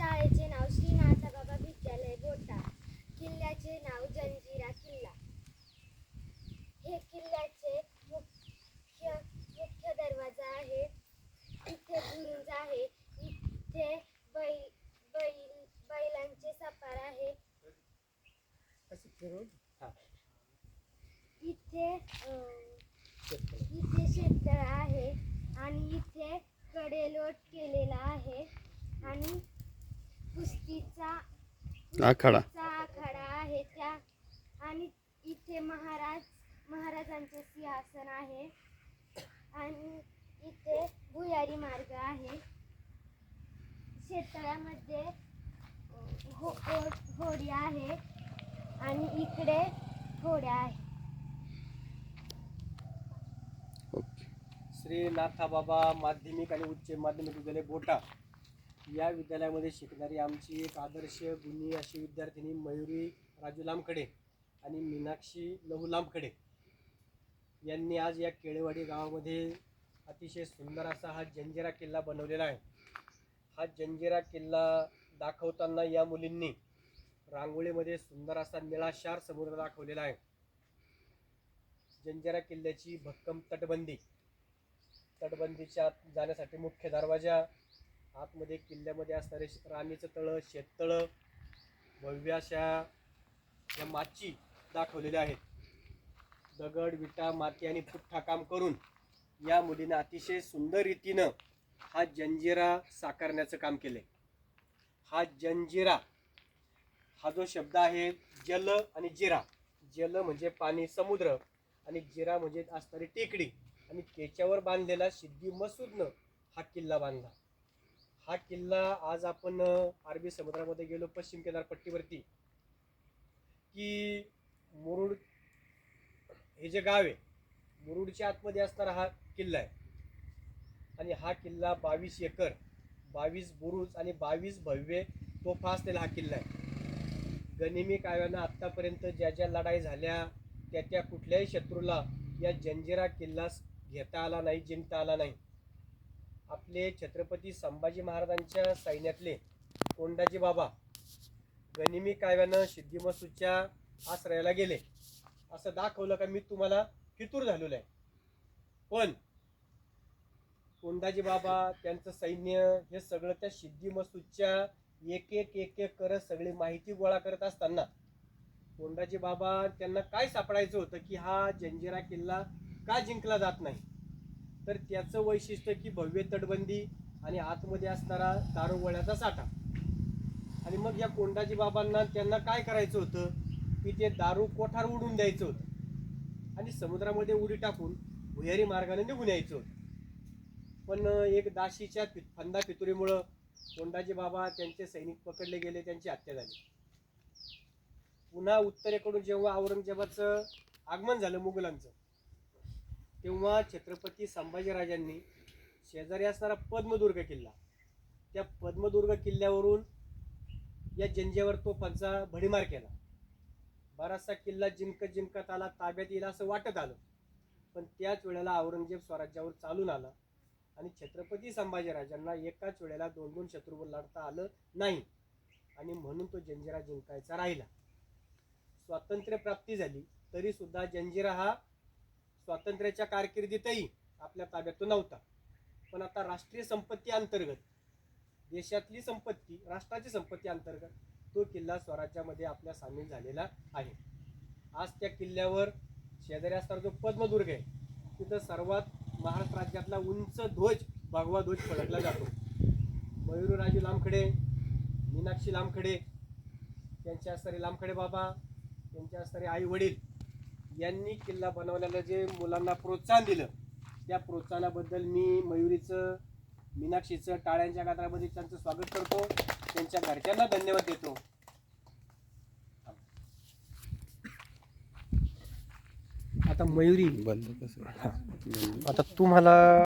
शाळेचे नाव श्री नाथाबाबा विद्यालय बोटा किल्ल्याचे नाव जंजिरा किल्ला. हे किल्ल्याचे मुख्य मुख्य दरवाजा आहे. इथे बुरुज आहे. इथे बैल बैल बैलांचे सपार आहे. इथे इथे शेततळ आहे आणि इथे कडेलोट केलेला आहे. आणि कुस्तीचा आखाडा. आखाडा आहे त्या. आणि इथे महाराज महाराजांचे सिंहासन आहे. आणि इथे भुयारी मार्ग आहे. शेततळ्यामध्ये अं, हो हो- होडी आहे. आणि इकडे घोड्या आहे. ओके. श्री नाथाबाबा माध्यमिक आणि उच्च माध्यमिक विद्यालय बोटा. या विद्यालयामध्ये शिकणारी आमची एक आदर्श गुणी अशी विद्यार्थिनी मयुरी राजू लांबकडे आणि मीनाक्षी लहू लांबकडे यांनी आज या केळेवाडी गावामध्ये अतिशय सुंदर असा हा जंजिरा किल्ला बनवलेला आहे. हा जंजिरा किल्ला दाखवताना या मुलींनी रांगोळीमध्ये सुंदर असा निळाशार समुद्र दाखवलेला आहे. जंजिरा किल्ल्याची भक्कम तटबंदी. तटबंदीच्या आत जाण्यासाठी मुख्य दरवाजा आतमध्ये किल्ल्यामध्ये असणारे राणीचं तळं शेततळं भव्य अशा या माची दाखवलेल्या आहेत. दगड विटा माती आणि पुठ्ठा काम करून या मुलीनं अतिशय सुंदर रीतीनं हा जंजिरा साकारण्याचं काम केले हा जंजिरा हा जो शब्द आहे जल आणि जिरा. जल म्हणजे पाणी समुद्र आणि जिरा म्हणजे असणारी टेकडी आणि त्याच्यावर बांधलेला सिद्धी मसूदनं हा किल्ला बांधला. हा किल्ला आज आपण अरबी समुद्रामध्ये गेलो पश्चिम किनारपट्टीवरती. की मुरुड हे जे गाव आहे मुरुडच्या आतमध्ये असणारा हा किल्ला आहे. आणि हा किल्ला बावीस एकर बावीस बुरुज आणि बावीस भव्य तोफा असलेला हा किल्ला आहे. गनिमी काव्यानं आत्तापर्यंत ज्या ज्या लढाई झाल्या त्या त्या कुठल्याही शत्रूला या जंजिरा किल्ला घेता आला नाही जिंकता आला नाही. आपले छत्रपती संभाजी महाराजांच्या सैन्यातले कोंडाजी बाबा गनिमी काव्यानं सिद्धिमसूच्या आश्रयाला गेले. असं दाखवलं का मी तुम्हाला फितूर झालेलो आहे. पण कोंडाजी बाबा त्यांचं सैन्य हे सगळं त्या सिद्धी मसूदच्या एक एक एक एक करत सगळी माहिती गोळा करत असताना कोंडाजी बाबा त्यांना काय सापडायचं होतं की हा जंजिरा किल्ला का जिंकला जात नाही? तर त्याचं वैशिष्ट्य की भव्य तटबंदी आणि आतमध्ये असणारा दारुगोळ्याचा साठा. आणि मग या कोंडाजी बाबांना त्यांना काय करायचं होतं? की ते दारू कोठार उडून द्यायचं होतं. आणि समुद्रामध्ये उडी टाकून भुयारी मार्गाने निघून यायचं होतं. पण एक दाशीच्या पि- फंदा पितुरीमुळं कोंडाजी बाबा त्यांचे सैनिक पकडले गेले त्यांची हत्या झाली. पुन्हा उत्तरेकडून जेव्हा औरंगजेबाचं आगमन झालं मुघलांचं तेव्हा छत्रपती संभाजीराजांनी शेजारी असणारा पद्मदुर्ग किल्ला त्या पद्मदुर्ग किल्ल्यावरून या जंजेवर पंचा भडीमार केला. बराचसा किल्ला जिंकत जिंकत आला ताब्यात येईल असं वाटत आलं. पण त्याच वेळेला औरंगजेब स्वराज्यावर चालून आला आणि छत्रपती संभाजीराजांना एकाच वेळेला दोन दोन शत्रूवर लढता आलं नाही आणि म्हणून तो जंजिरा जिंकायचा राहिला. स्वातंत्र्य प्राप्ती झाली तरी सुद्धा जंजिरा हा स्वातंत्र्याच्या कारकिर्दीतही आपल्या ताब्यात तो नव्हता. पण आता राष्ट्रीय संपत्ती अंतर्गत देशातली संपत्ती राष्ट्राची संपत्ती अंतर्गत तो किल्ला स्वराज्यामध्ये आपल्या सामील झालेला आहे. आज त्या किल्ल्यावर शेजारी असणारा जो पद्मदुर्ग आहे तिथं सर्वात महाराष्ट्र राज्यातला उंच ध्वज भगवा ध्वज फडकला जातो. मयुरराजू लामखडे मीनाक्षी लामखडे त्यांच्या असणारे लामखडे बाबा त्यांच्या असणारे आई वडील यांनी किल्ला बनवल्याला जे मुलांना प्रोत्साहन दिलं त्या प्रोत्साहनाबद्दल मी मयुरीचं मीनाक्षीचं टाळ्यांच्या गात्रामध्ये त्यांचं स्वागत करतो. त्यांच्या घरच्यांना धन्यवाद देतो. आता मयुरी. बंद कसं? आता तुम्हाला